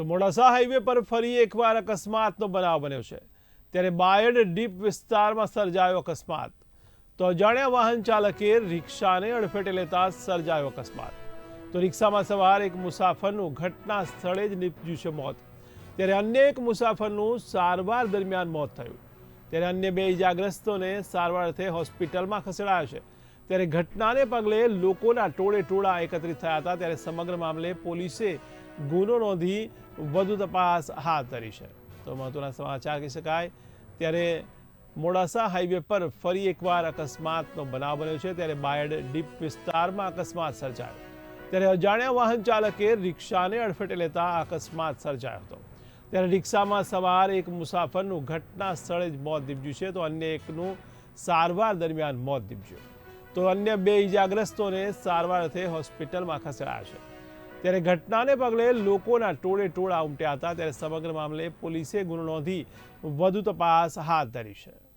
તો મોડાસા હાઈવે પર ફરી એકવાર અકસ્માતનો બનાવ બન્યો છે. ત્યારે બાયડ ડીપ વિસ્તારમાં સર્જાયો અકસ્માત. તો અજાણ્યા વાહન ચાલકે રિક્ષાને અડફેટે લેતા સર્જાયો અકસ્માત. તો રિક્ષામાં સવાર એક મુસાફરનું ઘટના સ્થળે જ નીપજ્યું છે મોત. ત્યારે અન્ય એક મુસાફરનું સારવાર દરમિયાન મોત થયું. ત્યારે અન્ય બે ઇજાગ્રસ્તોને સારવાર અર્થે હોસ્પિટલમાં ખસેડાયા છે. ત્યારે ઘટનાને પગલે લોકોના ટોળે ટોળા એકત્રિત થયા હતા. ત્યારે સમગ્ર મામલે પોલીસે ગુનો નોંધી વધુ તપાસ હાથ ધરી છે. તો મહત્વના સમાચાર કહી શકાય. ત્યારે મોડાસા હાઈવે પર ફરી એકવાર અકસ્માતનો બનાવ બન્યો છે. ત્યારે બાયડ ડીપ વિસ્તારમાં અકસ્માત સર્જાયો. ત્યારે અજાણ્યા વાહન ચાલકે રિક્ષાને અડફેટે લેતા અકસ્માત સર્જાયો હતો. ત્યારે રિક્ષામાં સવાર એક મુસાફરનું ઘટના સ્થળે જ મોત નીપજ્યું છે. તો અન્ય એકનું સારવાર દરમિયાન મોત નીપજ્યું. તો અન્ય બે ઇજાગ્રસ્તોને સારવાર અર્થે હોસ્પિટલમાં ખસેડાયા છે. ત્યારે ઘટનાને પગલે લોકોના ટોળે ટોળા ઉમટ્યા હતા. ત્યારે સમગ્ર મામલે પોલીસે ગુનો નોંધી વધુ તપાસ હાથ ધરી છે.